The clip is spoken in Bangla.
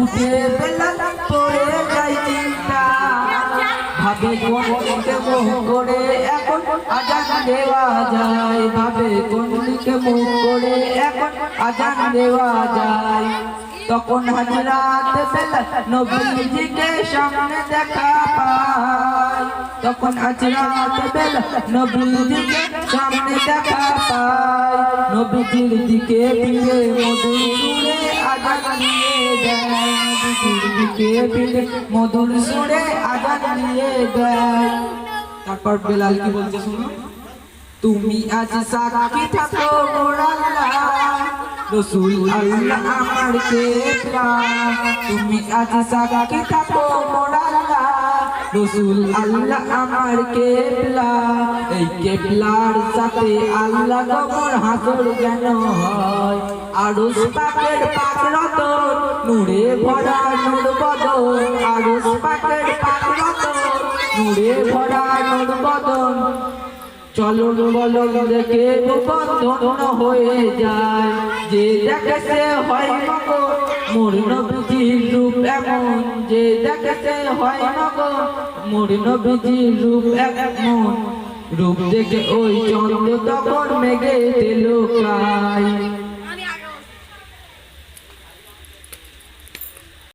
উঠে বেলাল পড়ে যায় চিন্তা। ভাবে কোন দিকে মুখ করে এখন আজান দেওয়া যায়। ভাবে কোন দিকে মুখ করে এখন আজান দেওয়া যায়। তখন হাজরাত বেলাল নবীজিকে সামনে দেখা পায়। তখন হাজরাত বেলাল নবীজিকে সামনে দেখা পায়। নবীজির দিকে ফিরে মধুর সুরে আজান দিয়ে নবীজির দিকে ফিরে মধুর সুরে আজান দিয়ে দেয় তারপর বেলাল কি শুনো? তুমি আজ সাক্ষী থাকো রসুল আল্লাহ আমার কেবলা তুমি আজ সাক্ষী থাকো রসুল আল্লাহ আমার কেবলা কেবলার সাথে আল্লাহ গমর হাসর যেন হয়। আরস পাকের পাকরত, নূরে ভরা নূর বদন। আরস পাকের পাকরত, নূরে ভরা নূর বদন। চলন বলন দেখে বন্ধন হয়ে যায়। যে দেখে সে হয় মগ, মোর নবীজির রূপ এমন। যে দেখে সে হয় মগ, মোর নবীজির রূপ এমন। রূপ দেখে ওই চন্দ্র তখন মেঘে লোকায়